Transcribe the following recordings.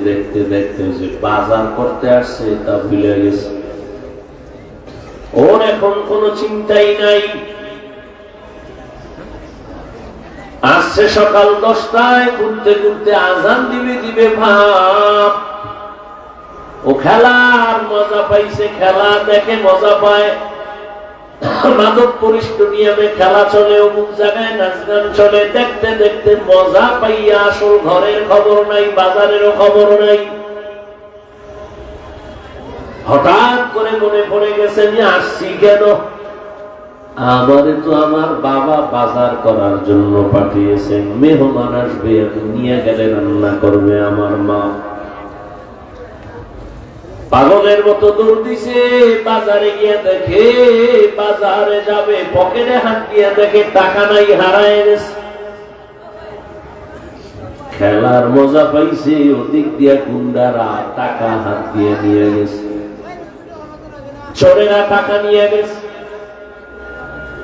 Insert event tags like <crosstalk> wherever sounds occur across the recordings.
দেখতে দেখতে যে বাজার করতে আসছে, তা ভুলে গেছে। ওর এখন কোনো চিন্তাই নাই। আসছে সকাল দশটায়, ঘুরতে ঘুরতে আজান দিবে দিবে ভাব। ও খেলার মজা পাইছে, খেলা দেখে মজা পায়। পরিষ্ট নিয়মে খেলা চলে, অমুক জায়গায় নাচ গান চলে, দেখতে দেখতে মজা পাইয়া আসল ঘরের খবর নাই, বাজারেরও খবর নাই। হঠাৎ করে মনে পড়ে গেছে যে আসছি কেন? আমারে তো আমার বাবা বাজার করার জন্য পাঠিয়েছেন, মেহমান আসবে নিয়ে গেলে রান্না করবে আমার মা। পাগলের মতো দৌড় দিছে, বাজারে গিয়ে দেখে, বাজারে যাবে, পকেটে হাত দিয়ে দেখে টাকা নাই, হারায় গেছে। খেলার মজা পাইছে, ওদিক দিয়ে গুন্ডারা টাকা হাত দিয়ে নিয়ে গেছে। চোরেরা টাকা নিয়ে গেছে।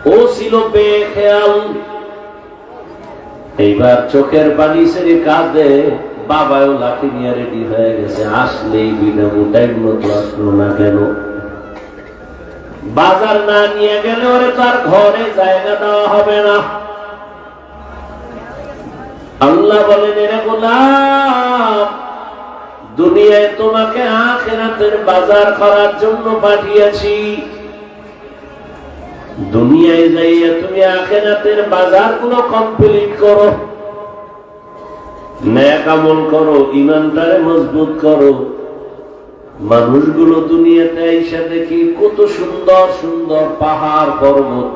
ও ছিল বেখেয়াল। এইবার চোখের পানি সেরে কাঁদে। বাবাও লাঠি নিয়ে রেডি হয়ে গেছে। আসলেই বিনামু টাইম মতো আসলো না কেন? বাজার না নিয়ে গেলে ওরে তার ঘরে জায়গা দেওয়া হবে না। আল্লাহ বলেন, এরে গোলাম, দুনিয়ায় তোমাকে আখেরাতের বাজার করার জন্য পাঠিয়েছি। দুনিয়ায় যাইয়া তুমি আখেরাতের বাজারগুলো কমপ্লিট করো। ন্যাক আমল করো ইমানটারে মজবুত করো। মানুষগুলো দুনিয়াতে আইসা দেখি কত সুন্দর সুন্দর পাহাড়, পর্বত,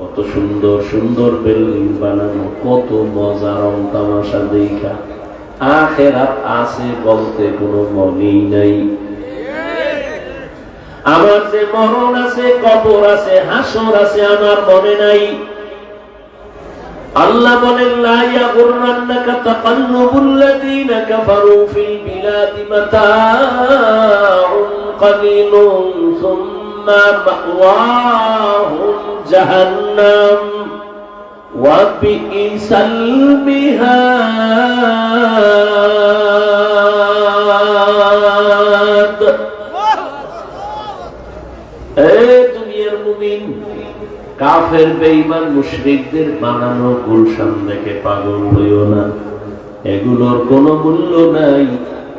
কত সুন্দর সুন্দর বিল্ডিং বানানো, কত মজা রং তামাশা দেখা। আখেরাত আছে বলতে কোনো মনেই নাই। আমার যে মরণ আছে, কবর আছে, হাসর আছে, আমার মনে নাই। আল্লাহ বলেন লা ইয়াগুররান্নাকা তাকাল্লুবুল্লাযীনা কাফারু ফিল বিলাদি মাতাউন কালিলুন সুম্মা মাওয়াহুম জাহান্নাম ওয়া বিইসাল মিহাদ এই দুনিয়ার মুমিন কাফের, বেঈমান, মুশরিকদের বানানো গুলশান দেখে পাগল হইও না। এগুলোর কোনো মূল্য নাই।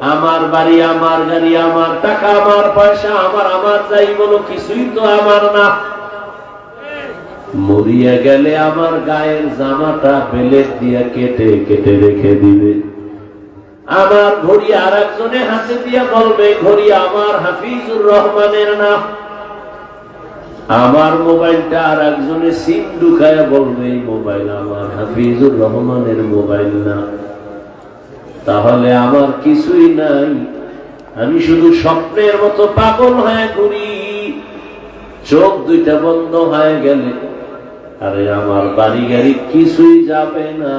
আমার বাড়ি, আমার গাড়ি, আমার টাকা, আমার পয়সা, আমার আমার যাই বলো, কিছুই তো আমার না। মরিয়া গেলে আমার গায়ের জামাটা বেলেট দিয়া কেটে কেটে রেখে দিবে। আমার ঘড়ি আর একজনে হাতে দিয়া বলবে, ঘড়ি আমার হাফিজুর রহমানের না। আমার মোবাইলটা আর একজনে সিম ঢুকায় বলবে, এই মোবাইল আমার, হাফিজুর রহমানের মোবাইল না। তাহলে আমার কিছুই নাই। আমি শুধু স্বপ্নের মতো পাগল হয়ে ঘুরি। চোখ দুইটা বন্ধ হয়ে গেলে, আরে আমার বাড়ি গাড়ি কিছুই যাবে না।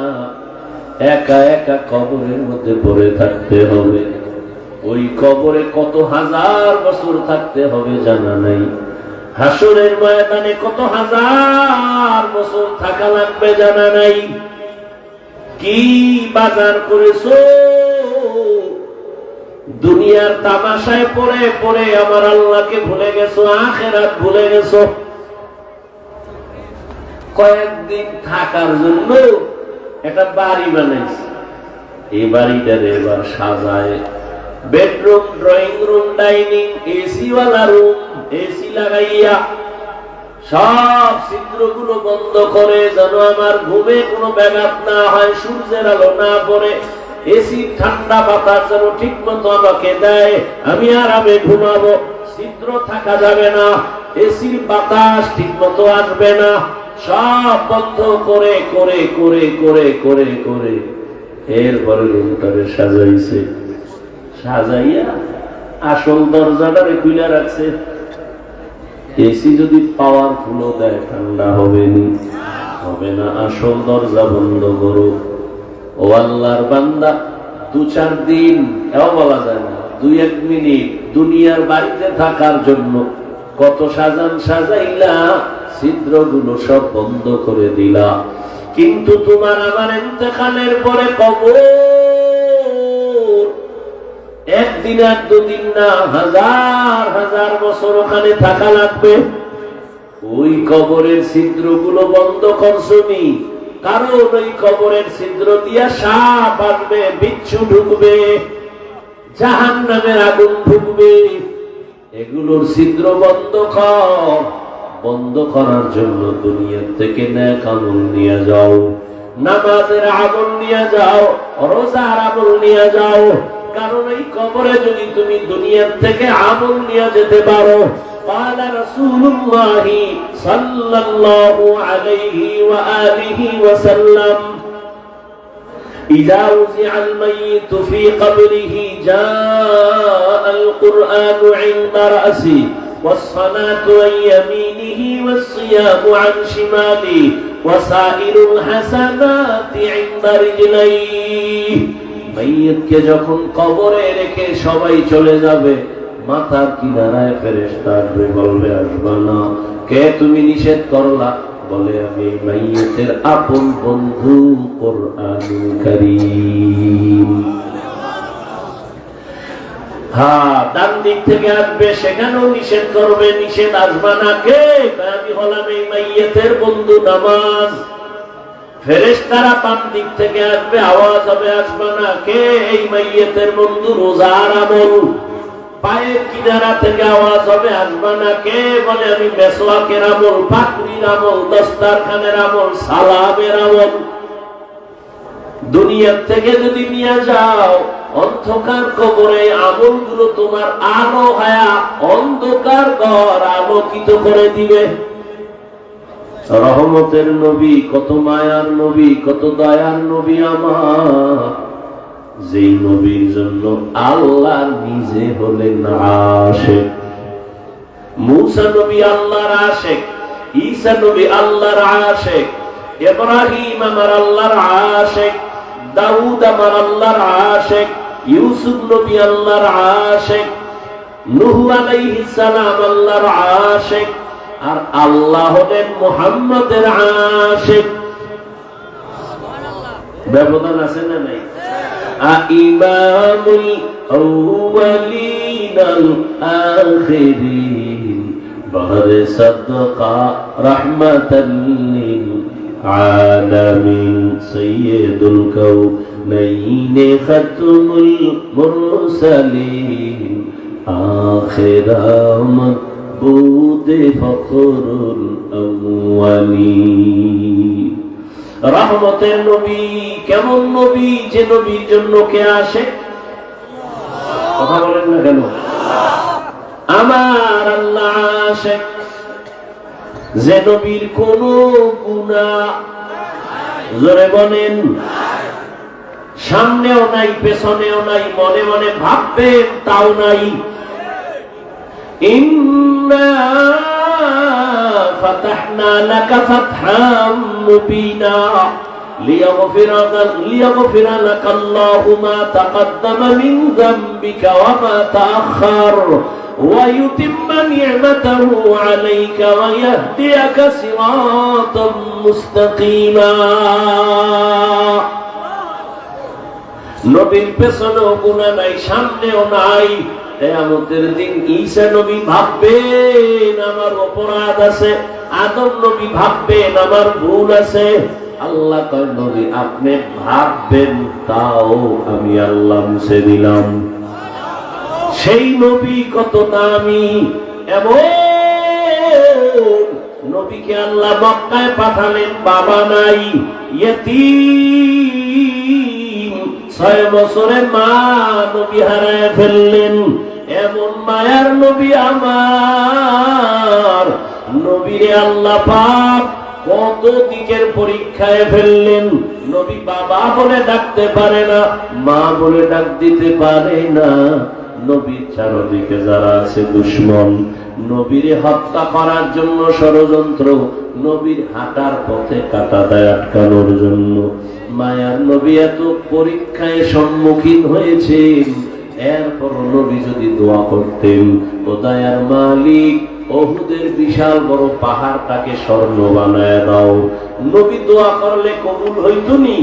একা একা কবরের মধ্যে পড়ে থাকতে হবে। ওই কবরে কত হাজার বছর থাকতে হবে জানা নাই। হাসুরের ময়দানে কত হাজার বছর থাকা লাগবে জানা নাই? কি বাজার করেছ? দুনিয়ার তামাশায় পড়ে পড়ে আমার আল্লাহকে ভুলে গেছো, আখেরাত ভুলে গেছো। কয়েকদিন থাকার জন্য একটা বাড়ি বানাইছে। এই বাড়িটার এবার সাজায়। Bedroom, drawing room, dining, AC ওয়ালা রুম, এসি লাগাইয়া সব ছিদ্রগুলো বন্ধ করে, যেন আমার ঘুমে কোনো ব্যাঘাত না হয়, সূর্যের আলো না পড়ে। এসি ঠান্ডা বাতাস যেন ঠিক মতো আমাকে দেয়, আমি আরামে ঘুমাবো। ছিদ্র থাকা যাবে না, এসির বাতাস ঠিক মতো আসবে না। সব বন্ধ করে করে করে করে করে করে। এরপরে রুমটারে সাজাইছে। সাজাইয়া আসল দরজাটারে খুলে রাখছে। এসি যদি পাওয়ার পাওয়ারফুল দেয়, ঠান্ডা হবে নি। হবে না, আসল দরজা বন্ধ করো। ও আল্লাহর বান্দা, দু চার দিন, এও বলা যায় না, দুই এক মিনিট দুনিয়ার বাড়িতে থাকার জন্য কত সাজান সাজাইলা, ছিদ্রগুলো সব বন্ধ করে দিলা। কিন্তু তোমার আমার ইন্তেকালের পরে কবর একদিন আর দুদিন না, হাজার হাজার বছর ওখানে থাকা লাগবে। ওই কবরের ছিদ্রগুলো বন্ধ করছনি কারণ ওই কবরের ছিদ্র দিয়া সাপ আসবে, বিচ্ছু ঢুকবে জাহান নামের আগুন ঢুকবে এগুলোর ছিদ্র বন্ধ কর। বন্ধ করার জন্য দুনিয়ার থেকে ন্যাক আমল নিয়ে যাও। নামাজের আমল নিয়ে যাও। রোজার আমল নিয়ে যাও। কারণ এই কবরে যদি তুমি দুনিয়ার থেকে আমল নিয়ে যেতে পারো قال رسول الله صلى الله عليه وآله وسلم إذا وزع الميت في قبره جاء القرآن عند رأسه والصلاة عن يمينه والصيام عن شماله وسائر الحسنات عند رجليه মাইয়তকে যখন কবরে রেখে সবাই চলে যাবে, মাথার কিনারায় ফেরেশতা আসবে বলবে আসবা না। কে তুমি নিষেধ করলা? বলে আমি মাইয়তের আপন বন্ধু কোরআনুল কারীম। হ্যাঁ ডান দিক থেকে আসবে, সেখানেও নিষেধ করবে, নিষেধ আসবা না। কে? আমি হলাম এই মাইয়েতের বন্ধু নামাজ। ফেরেশতারা দিক থেকে আসবে, আওয়াজ হবে, আসবা না। কে এই মাইয়েতের বন্ধু? রোজার আমল। পায়ের কিনারা থেকে আওয়াজ হবে, আসবা না। কে বলে, আমি মেসোয়াকের আমল আমল, দস্তারখানের আমল, সালামের আমল। দুনিয়ার থেকে যদি নিয়ে যাও, অন্ধকার কবরে আমলগুলো তোমার আলো হায়া, অন্ধকার ঘর আলোকিত করে দিবে। রহমতের নবী, কত মায়ার নবী, কত দয়ার নবী আমার। যেই নবীর জন্য আল্লাহ নিজে হলেন আশেক। মুসা নবী আল্লাহর আশেক, ঈসা নবী আল্লাহর আশেক, ইব্রাহিম আমার আল্লাহর আশেক, দাউদ আমার আল্লাহর আশেক, ইউসুফ নবী আল্লাহর আশেক, নূহ আলাইহিস সালাম আল্লাহর আশেক আর আল্লাহ হলেন মুহাম্মদের আশেক। ব্যবধান আছে না নাই? ইমামুল আউয়ালিন আল আখিরিন। বহর সাদকা রাহমাতাল লিল আলামিন। সাইয়্যিদুল কাউনাইন খাতমুল মুরসালিন। আখিরাম মাহবুদ ফখরুল আউয়ালিন রহমতের নবী, কেমন নবী যে নবীর জন্য কে আসে? কথা বলেন না কেন? আমার আল্লাহ আসে। যে নবীর কোন গুণা জোরে বলেন। সামনেও নাই, পেছনেও নাই, মনে মনে ভাববেন, তাও নাই। إنا فتحنا لك فتحا مبينا ليغفر, ليغفر لك الله ما تقدم من ذنبك وما تأخر ويتم نعمته عليك ويهديك صراطا مستقيما নবীর পেছনেও গুণা নাই সামনেও নাই কেয়ামতের দিন ঈসা নবী ভাববেন, আমার অপরাধ আছে, আদম নবী ভাববেন, আমার ভুল আছে। আল্লাহ কয়, নবী, আপনি ভাববেন, তাও আমি আল্লাহ মুছে দিলাম। সেই নবী কত দামি, এমন নবীকে আল্লাহ মক্কায় পাঠালেন, বাবা নাই ছয় বছরে মা নবী হারায় ফেললেন। এমন মায়ার নবী আমার। নবীরে আল্লাহ পাক কত দিকের পরীক্ষায় ফেললেন। নবী বাবা বলে ডাকতে পারে না, মা বলে ডাক দিতে পারে না। নবীর চারদিকে যারা আছে দুশ্মন, নবীরে হত্যা করার জন্য ষড়যন্ত্র, নবীর হাঁটার পথে কাটা দেয় আটকানোর জন্য। মায়ার নবী এত পরীক্ষায় সম্মুখীন হয়েছেন। এরপর নবী যদি দোয়া করতেন, ও দয়ার মালিক অহুদের বিশাল বড় পাহাড়টাকে স্বর্ণ বানায় দাও। নবী দোয়া করলে কবুল হইত নি?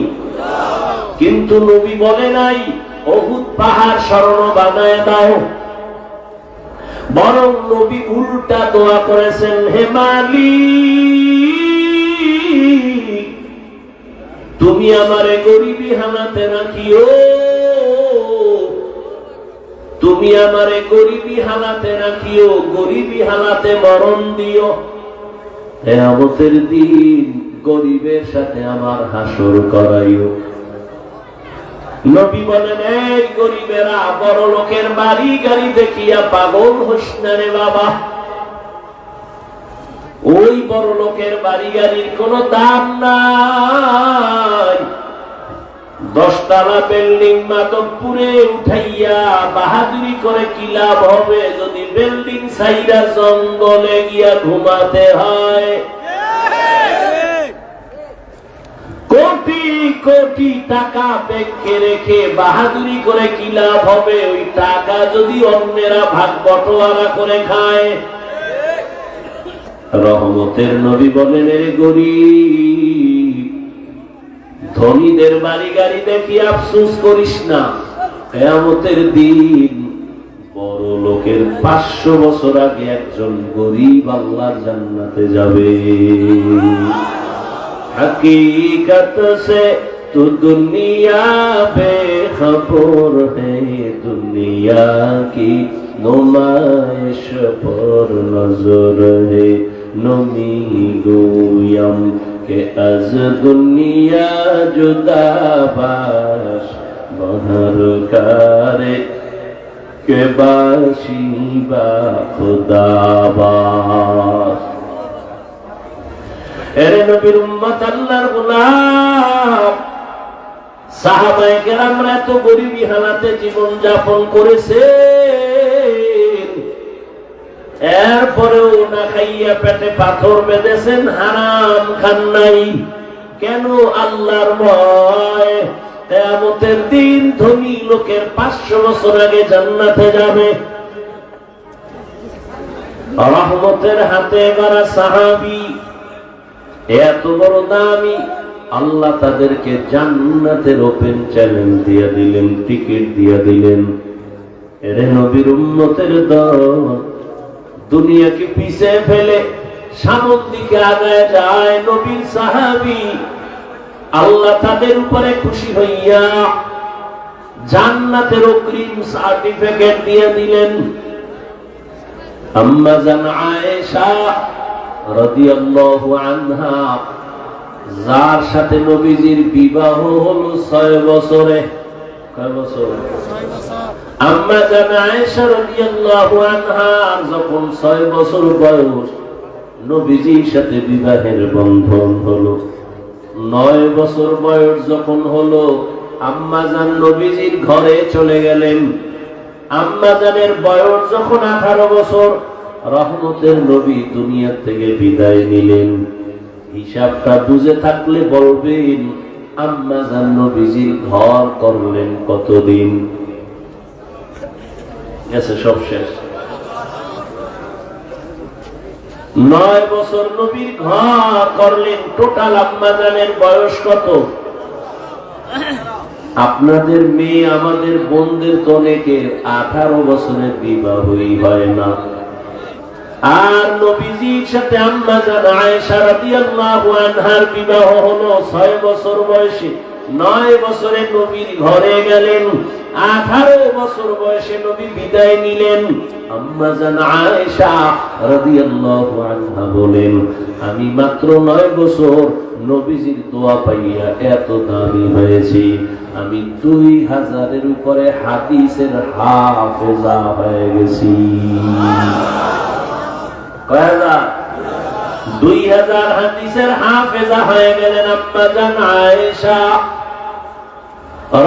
কিন্তু নবী বলে নাই অহুদ পাহাড় স্মরণ বানায় দাও। বরং নবী উল্টা দোয়া করেছেন হেমালি তুমি আমারে গরিবী হানাতে রাখিও। তুমি আমারে গরিবী হালাতে রাখিও, গরিবী হালাতে মরণ দিও। কেয়ামতের দিন গরিবের সাথে আমার হাসর করাইও। নবী বলেন, এই গরিবেরা, বড় লোকের বাড়ি গাড়ি দেখিয়া পাগল হোস রে বাবা। ওই বড় লোকের বাড়ি গাড়ির কোনো দাম নাই। দশতলা বিল্ডিং মাতবপুরে উঠাইয়া বাহাদুরি করে কি লাভ হবে? যদি বিল্ডিং সাইডা জঙ্গলে গিয়া ঘুমাতে হয়। কোটি কোটি টাকা ব্যাংকে রেখে বাহাদুরি করে কি লাভ হবে? ওই টাকা যদি অন্যেরা ভাগ বটোয়ারা করে খায়। রহমতের নবী বলেন গরিব ধনীদের বাড়ি গাড়ি দেখি আফসুস করিস না? কেয়ামতের দিন বড় লোকের পাঁচশো বছর আগে একজন গরিব আল্লাহ জান্নাতে যাবে। তো দুনিয়া পে খবর হে, দুনিয়া কি নুমাইশ নজর হে, নমি গোয়াম কে আজ দুনিয়া জুদাবাস মহর কারে কে বাসিবা খুদাবাস এরে নবীর উম্মত আল্লাহর গোলাম, সাহাবায়ে কেরামরা তো গরিবী হালাতে জীবন যাপন করেছে। এরপরেও না খাইয়া পেটে পাথর বেঁধেছেন, হারাম খান নাই। কেন আল্লাহর ভয়? কেয়ামতের দিন ধনী লোকের পাঁচশো বছর আগে জান্নাতে যাবে। রহমতের হাতে গড়া সাহাবি, এত বড় দামি। আল্লাহ তাদেরকে জান্নাতের ওপেন চ্যালেঞ্জ দিয়ে দিলেন, টিকিট দিয়ে দিলেন। এরে নবীর উন্মতের দল। দুনিয়াকে পিছে ফেলে সামন দিকে আগায় যায় নবীর সাহাবি। আল্লাহ তাদের উপরে খুশি হইয়া জান্নাতের অগ্রিম সার্টিফিকেট দিয়ে দিলেন। আম্মা জান আয়েশা রাদিয়াল্লাহু আনহা, যার সাথে নবীজির বিবাহ হলো ছয় বছরে। কয় বছরে। আম্মা জান আয়েশা রাদিয়াল্লাহু আনহার যখন ছয় বছর বয়স নবীজির সাথে বিবাহের বন্ধন হলো। নয় বছর বয়স যখন হলো, আম্মা জান নবীজির ঘরে চলে গেলেন। আম্মা জানের বয়স যখন আঠারো বছর, রহমতের নবী দুনিয়া থেকে বিদায় নিলেন। হিসাবটা বুঝে থাকলে বলবেন, আম্মা জান নবীজির ঘর করলেন কতদিন? গেছে, সব শেষ। নয় বছর নবীর ঘর করলেন, টোটাল আম্মা জানের বয়স কত? আপনাদের মেয়ে আমাদের বোনদের তো অনেকের আঠারো বছরের বিবাহই হয় না। আর নবীজির সাথে আম্মা জান আয়েশা রাদিয়াল্লাহু আনহার বিবাহ হলো ছয় বছর বয়সে। 9 বছরে নবীর ঘরে গেলেন 18 বছর বয়সে নবী বিদায় নিলেন বলেন, আমি মাত্র নয় বছর নবীজির দোয়া পাইয়া এত দামি হয়েছি আমি দুই হাজারের উপরে হাদিসের হাফেজা হয়ে গেছি? দুই হাজার হাদিসের হাফেজা হয়ে গেলেন জান আয়েশা।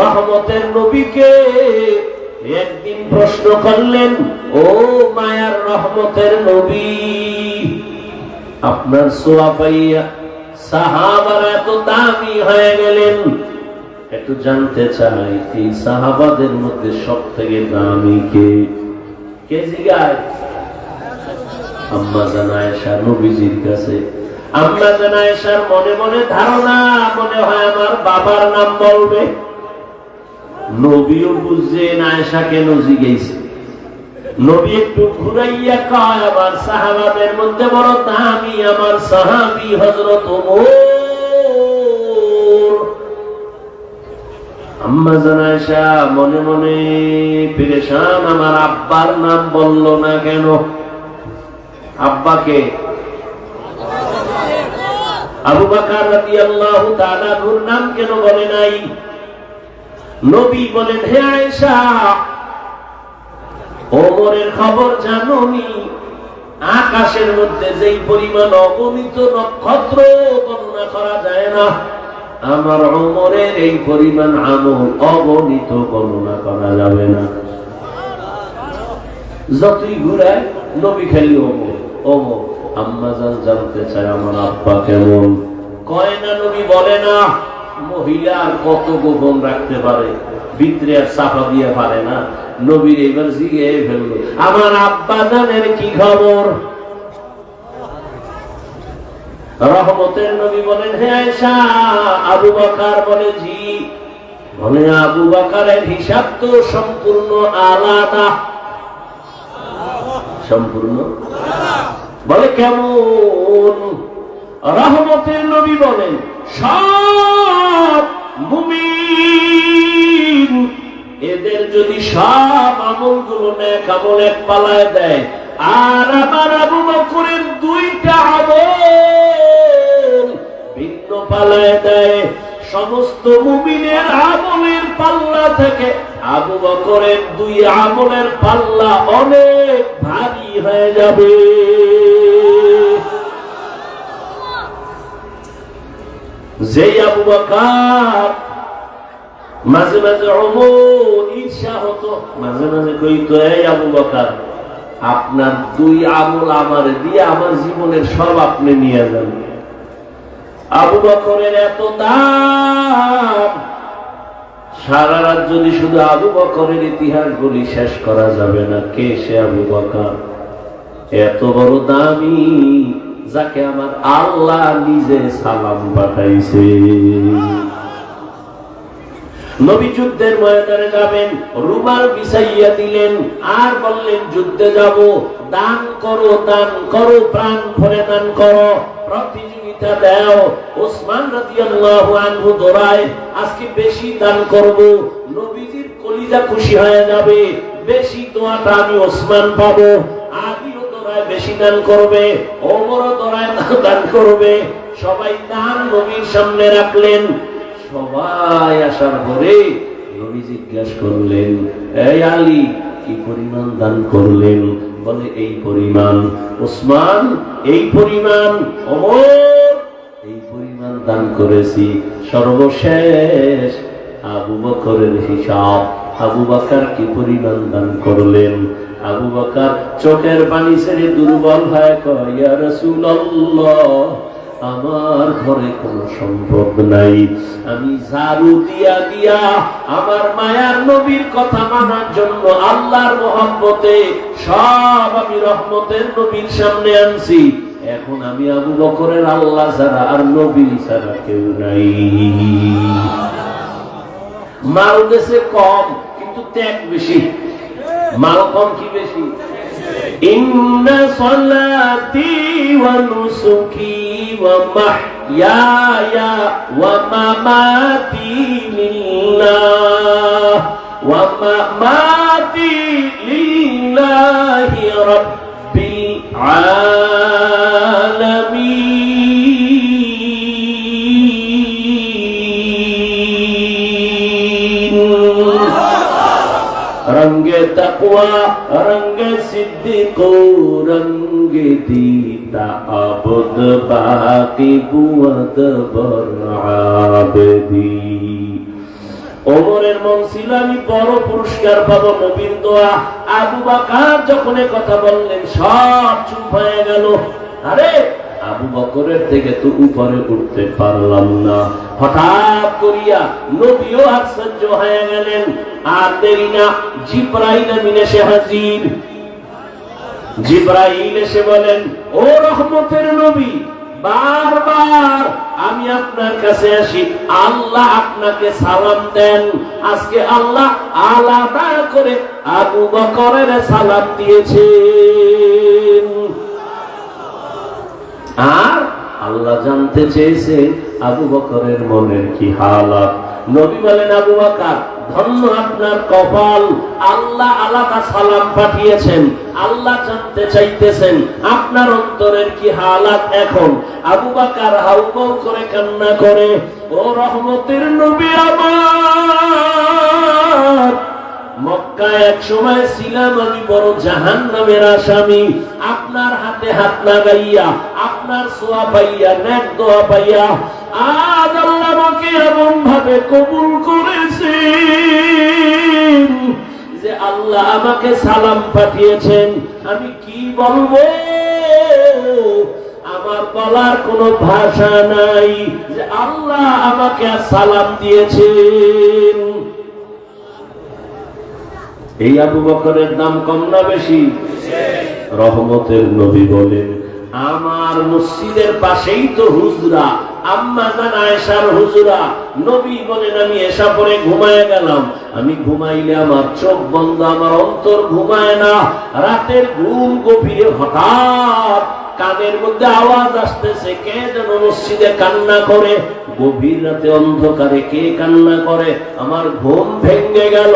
রহমতের নবীকে একদিন প্রশ্ন করলেন, ও মায়ার রহমতের নবী, আপনার সোয়া পাইয়া সাহাবারা এত দামি হয়ে গেলেন। একটু জানতে চাই, এই সাহাবাদের মধ্যে সব থেকে দামি কে? কে জিগায়? আম্মা জানায়শা নবীজির কাছে। আম্মা জানায়শার মনে মনে ধারণা, মনে হয় আমার বাবার নাম বলবে। নবীও বুঝছেন আয়সা কেন জিগেছে নবী একটু ঘুরাইয়া কয়, আমার সাহাবাদের মধ্যে বড় দামি, আমার সাহাবি হজরত আম্মা জানায়সা মনে মনে পেরেশান, আমার আব্বার নাম বলল না কেন? আব্বাকে। আবু বাকার রাদিয়াল্লাহু তাআলা নূর নাম কেন বলে নাই? নবী বলেন, হে আয়েশা, ওমরের খবর জানোনি? আকাশের মধ্যে যেই পরিমাণ অগণিত নক্ষত্র গণনা করা যায় না, আমার অমরের এই পরিমাণ আমল অগণিত গণনা করা যাবে না। যতই ঘুরায়, নবী খালি ওমর। জানতে চায় আমার আব্বা কেমন? নবী, বলে না, মহিলা আর কত গোপন রাখতে পারে? ভিতরে আর চাপা দিয়ে পারে না। নবীর এবার আমার আব্বা জানের কি খবর? রহমতের নবী বলেন, হে আয়েশা, আবু বকর বলে, জি। আবু বকরের হিসাব তো সম্পূর্ণ আলাদা। সম্পূর্ণ। বলে কেমন? রহমতের নবী বলেন, সব মুমিন এদের যদি সব আমলগুলো নেক আমল এক পালায় দেয়, আর আমার আবু বকরের দুইটা আমল ভিন্ন পালায় দেয় সমস্ত মুমিনের আমলের পাল্লা থেকে আবু বকরের দুই আমলের পাল্লা অনেক ভারী হয়ে যাবে। যেই আবু বকর মাঝে মাঝে অমর ঈর্ষা হতো, মাঝে মাঝে কইতো, এই আবু বকর, আপনার দুই আমল আমার দিয়ে আমার জীবনের সব আপনি নিয়ে যান। আবু বকরের এত দাম। সারা রাত যদি শুধু আবু বকরের ইতিহাস বলি শেষ করা যাবে না, কে সে আবু বকর? এত বড় দামি, যাকে আমার আল্লাহ নিজে সালাম পাঠাইছে। নবী যুদ্ধের ময়দানে যাবেন, রুমাল বিছাইয়া দিলেন, আর বললেন, যুদ্ধে যাব, দান করো দান করো, প্রাণ ভরে দান করো প্রতিযোগিতা দাও। ওসমান রাদিয়াল্লাহু আনহু দৌড়ায় আজকে বেশি দান করব, নবীজির কলিজা খুশি হয়ে যাবে, বেশি দোয়াটা আমি ওসমান পাবো। বেশি দান করবে, ওমরও <laughs> দান করবে। সবাই দান নবীর সামনে রাখলেন। সবাই আসার পরে নবী জিজ্ঞাসা করলেন, এই আলী, কি পরিমাণ দান করলেন? বলে এই পরিমাণ। ওসমান, এই পরিমাণ, অমর, এই পরিমাণ দান করেছি। সর্বশেষ আবু বকরের হিসাব। আবু বাকার কি পরিমাণ দান করলেন? আবু বাকার চোখের পানি ছেড়ে দুর্বল হয় কয় রসুল্লাহ আমার ঘরে কোনো সম্ভব নাই। আমি ঝাড়ু দিয়া দিয়া আমার মায়ার নবীর কথা মানার জন্য আল্লাহর মহব্বতে সব আমি রহমতের নবীর সামনে আনছি। এখন আমি আবু বকরের আল্লাহ ছাড়া আর নবী ছাড়া কেউ নাই। মাল দেশে কম, কিন্তু ত্যাগ বেশি। মাল কম কি إن صلاتي ونسكي ومحياي ومماتي لله ومماتي لله رب العالمين. তাকওয়া, রঙ্গ সিদ্দিকো, রঙ্গ দিতা আবদ, বাকি বুয়াদ বরাবদি ওমরের মন ছিল, আমি বড় পুরস্কার পাব, নবীর দোয়া। আবু বাকার যখন কথা বললেন, সব চুপ হয়ে গেল। আরে আবু বকরের থেকে তো উপরে উঠতে পারলাম না। হঠাৎ করিয়া নবীও আশ্চর্য হয়ে গেলেন। আর দেরি না, জিব্রাইল এসে হাজির। জিব্রাইল এসে বলেন, ও রহমতের নবী, বারবার আমি আপনার কাছে আসি। আল্লাহ আপনাকে সালাম দেন। আজকে আল্লাহ আলাদা করে আবু বকরের সালাম দিয়েছেন। আর আল্লাহ জানতে চেয়েছেন আবু বকরের মনের কি হালাত। নবী বলেন, আবু বকর, ধন্য আপনার কপাল। আল্লাহ আলাদা সালাম পাঠিয়েছেন, আল্লাহ জানতে চাইতেছেন, আপনার অন্তরের কি হালাত এখন? আবু বাকার হাউমাউ করে কান্না করে, ও রহমতের নবী আমার মক্কায় এক সময় ছিলাম আমি বড় জাহান নামের আসামি। আপনার হাতে হাত লাগাইয়া আপনার সোয়া পাইয়া, নেক দোয়া পাইয়া আজ আল্লাহ আমাকে এমন ভাবে কবুল করেছে যে আল্লাহ আমাকে সালাম পাঠিয়েছেন। আমি কি বলব? আমার বলার কোনো ভাষা নাই যে আল্লাহ আমাকে সালাম দিয়েছেন। এই আবু বকরের দাম কম না বেশি? রহমতের নবী বলেন, আমার মসজিদের পাশেই তো হুজরা। আম্মা নবী বলেন, আমি এসা পরে ঘুমায় গেলাম। আমি ঘুমাইলে আমার চোখ বন্ধ, আমার অন্তর ঘুমায় না। রাতের ঘুম গভীরে হঠাৎ কানের মধ্যে আওয়াজ আসতেছে, কে যেন মসজিদে কান্না করে। গভীর রাতে অন্ধকারে কে কান্না করে? আমার ঘুম ভেঙে গেল।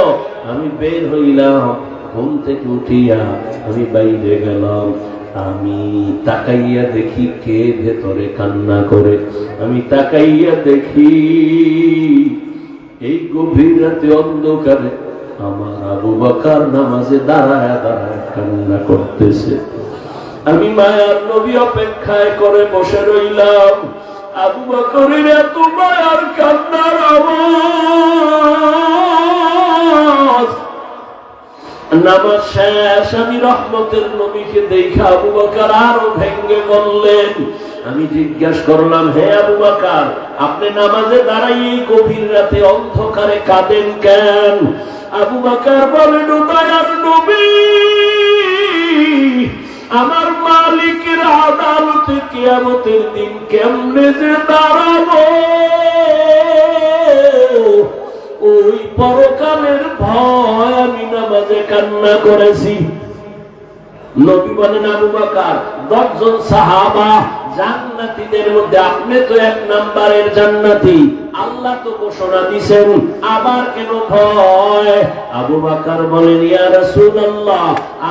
আমি বের হইলাম, ঘুম থেকে উঠিয়া আমি বাইরে গেলাম। আমি তাকাইয়া দেখি কে ভেতরে কান্না করে। আমি তাকাইয়া দেখি এই গভীর রাতে অন্ধকারে আমার আবু বাকার নামাজে দাঁড়ায় দাঁড়ায় কান্না করতেছে। আমি মায়ার নবী অপেক্ষায় করে বসে রইলাম। আবু বকরের এত মায়ার কান্নার আওয়াজ। নামাজ শেষ, আমি রহমতের নবীকে দেখা আবু বকর আরও ভেঙ্গে বললেন, আমি জিজ্ঞাসা করলাম, হে আবু বাকার, আপনি নামাজে দাঁড়াই গভীর রাতে অন্ধকারে কাঁদেন কেন? আবু বকর বলেন নবী, আমার মালিকের আদালতে কিয়ামতের দিন কেমনে যে দাঁড়াবো? ওই পরকালের ভয় আমি নামাজে কান্না করেছি। নবী বলেন আবু বাকার দশজন সাহাবা জান্নাতীদের মধ্যে, আপনি তো এক নাম্বারের জান্নাতি। আল্লাহ তো ঘোষণা দিছেন আবার কেন ভয়? আবু বাকার বলেন, ইয়া রাসূলুল্লাহ,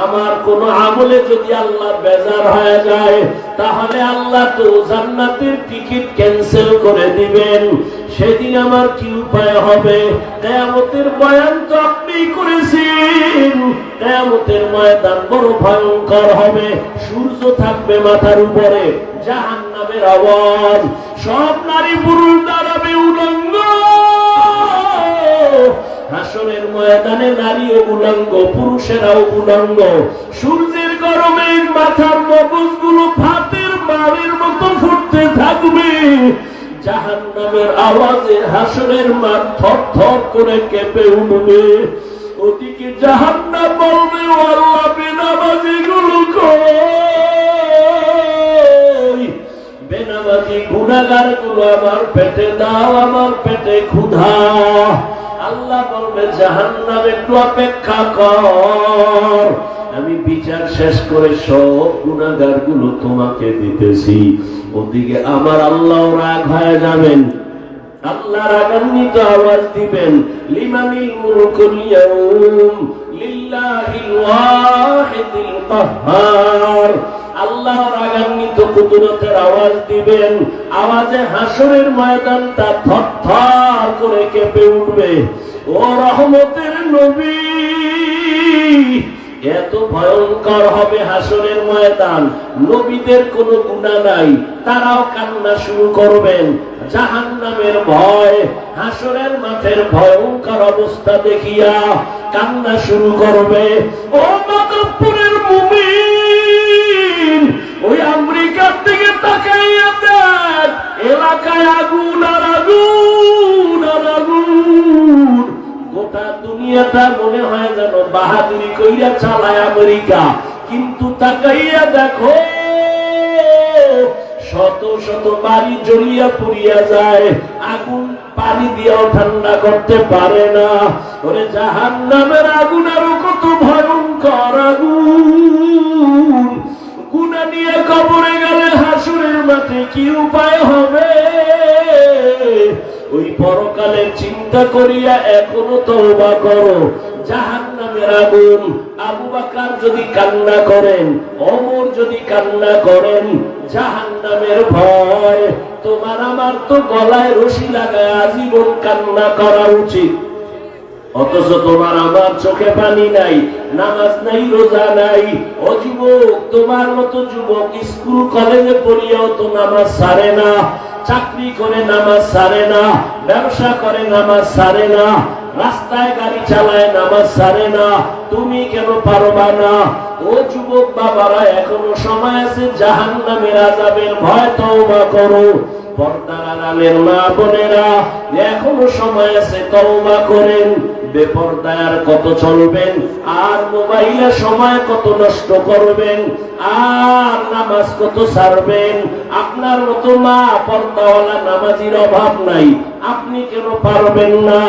আমার কোন আমলে যদি আল্লাহ বেজার হয়ে যায়, তাহলে আল্লাহ তো জান্নাতের টিকিট ক্যান্সেল করে দিবেন। সেদিন আমার কি উপায় হবে? কেয়ামতের বয়ান তো আপনি করেছেন কেয়ামতের ময়দান বড় ভয়ঙ্কর হবে। সূর্য থাকবে মাথার উপরে জাহান আওয়াজ। সব নারী পুরুষ দাঁড়াবে উলঙ্গ। হাসনের ময়দানে উলঙ্গ, পুরুষেরাও উলঙ্গ। সূর্যের গরমে মাথার মগজগুলো ভাতের মারের মতো ফুটতে থাকবে। জাহান নামের আওয়াজে হাসনের মাঠ থর থর করে কেঁপে উঠবে। ওদিকে জাহান না বলবে, আল্লাহ বেনামাজি গুলো বেনামাজি গুণাগারগুলো আমার পেটে দাও, আমার পেটে ক্ষুধা। আল্লাহ বলবে জাহান নামে একটু অপেক্ষা কর। আমি বিচার শেষ করে সব গুণাগারগুলো তোমাকে দিতেছি। ওদিকে আমার আল্লাহ রাগ হয়ে যাবেন। আল্লাহ রাগান্বিত আওয়াজ দিবেন, লিমানিল মুলকুল ইয়াউম লিল্লাহিল ওয়াহিদিল কাহ্হার আল্লাহর রাগান্বিত কুদরতের আওয়াজ দিবেন, আওয়াজে হাসরের ময়দানটা থরথর করে কেঁপে উঠবে। ও রহমতের নবী এত ভয়ঙ্কর হবে হাসনের ময়দান। নবীদের কোনো গুণা নাই, তারাও কান্না শুরু করবেন। জাহান নামের ভয় হাসনের মাঠের ভয়ঙ্কর অবস্থা দেখিয়া কান্না শুরু করবে। ও মাধবপুরের মুমিন, ওই আমেরিকার দিকে তাকাইয়া দেখ। এলাকায় আগুন আর আগুন আর আগুন। গোটা দুনিয়াটা মনে হয় যেন বাহাদুরি কইরা চালায় আমেরিকা। কিন্তু তাকাইয়া দেখো, শত শত বাড়ি জ্বলিয়া পুড়িয়া যায়। আগুন পানি দিয়েও ঠান্ডা করতে পারে না। ওরে জাহান নামের আগুন আরও কত ভয়ঙ্কর আগুন। গুনা নিয়ে কবরে গেলে হাসুরের মাঠে কি উপায় হবে? ওই পরকালের চিন্তা করিয়া এখনও তওবা করো। জাহান নামের আগুন, আবু বাকার যদি কান্না করেন অমর যদি কান্না করেন জাহান নামের ভয়। তোমার আমার তো গলায় রশি লাগায় আজীবন কান্না করা উচিত। অথচ তোমার আমার চোখে পানি নাই, নামাজ নাই, রোজা নাই। ও যুবক, তোমার মতো যুবক স্কুল, কলেজে পড়িয়াও তো নামাজ সারে না, চাকরি করে নামাজ সারে না, ব্যবসা করে নামাজ সারে না, রাস্তায় গাড়ি চালায় নামাজ সারে না, তুমি কেন পারবা না? ও যুবক বাবারা, এখনও সময় আছে জাহান নামের আজাবের ভয় তওবা করো। পর্দার আড়ালের মা বোনেরা, এখনও সময় আছে তওবা করেন। বেপর্দায় আর কত চলবেন? আর মোবাইলে সময় কত নষ্ট করবেন? আর নামাজ কত ছাড়বেন? আপনার মতো মা পর্দাওয়ালা নামাজির অভাব নাই। আপনি কেন পারবেন না?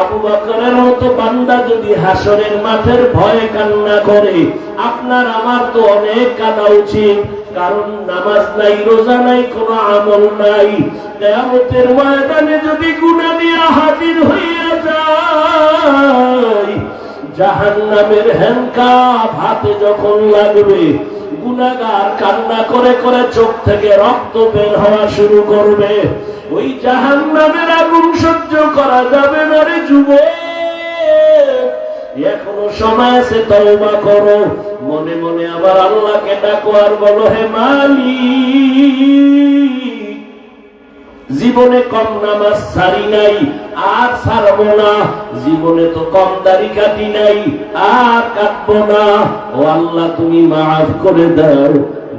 আবু বকরের মতো বান্দা যদি হাসরের মাঠের ভয়ে কান্না করে, আপনার আমার তো অনেক কাঁদা উচিত। কারণ নামাজ নাই, রোজা নাই, কোনো আমল নাই। কেয়ামতের ময়দানে যদি গুণা নিয়ে হাজির হইয়া যায় জাহান নামের হ্যান্ডকাপ হাতে যখন লাগবে গুনাগার কান্না করে করে চোখ থেকে রক্ত বের হওয়া শুরু করবে। ওই জাহান নামের আগুন সহ্য করা যাবে না রে যুবক। এখনও সময় আছে তলবা করো। মনে মনে আবার আল্লাহকে ডাকো আর বলো, হে মালি জীবনে কম নামাজ সারি নাই, আর ছাড়বো না। জীবনে তো কম দাড়ি কাটি নাই, আর কাটবো না। ও আল্লাহ, তুমি মাফ করে দাও।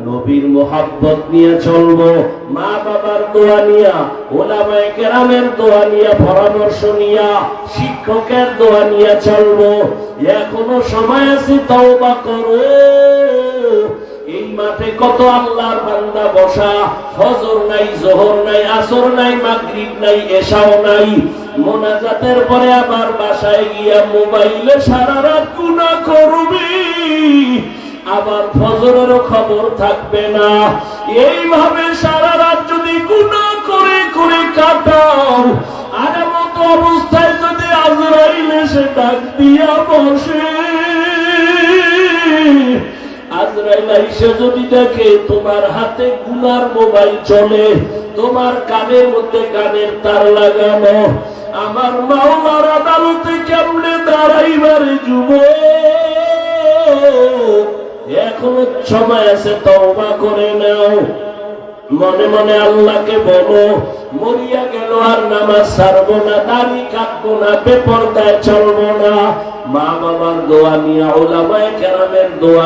নবীর মোহাব্বত নিয়ে চলবো মা বাবার দোয়া নিয়া, ওলামায়ে কেরামের দোয়া নিয়া, পরামর্শ নিয়া, শিক্ষকের দোয়া নিয়ে চলবো। এখনও সময় আছে, তওবা করো। এই মাঠে কত আল্লাহর বান্দা বসা, ফজর নাই, জোহর নাই, আসর নাই, মাগরিব নাই, এশাও নাই। মোনাজাতের পরে আবার বাসায় গিয়া মোবাইলে সারা রাত গুনাহ করবি। আবার ফজরেরও খবর থাকবে না। এইভাবে সারা রাত যদি গুনাহ করে করে কাটাও আর মতো অবস্থায় যদি আজরাইল এসে ডাক দিয়া বসে, আজরাইল আইসা যদি দেখে তোমার হাতে গুনার মোবাইল চলে, তোমার কানের মধ্যে কানের তার লাগানো, আমার মাওলার আদালতে কেমনে দাঁড়াইবারে যুব এখনও সময় আছে, তওবা করে নাও। মনে মনে আল্লাহকে বলো, মরিয়া গেল আর নামাজ ছাড়বো না, দাড়ি কাটবো না, বেপরদায় চলবো না। মা বাবার দোয়া নিয়ে, ওলামায় কেরামের দোয়া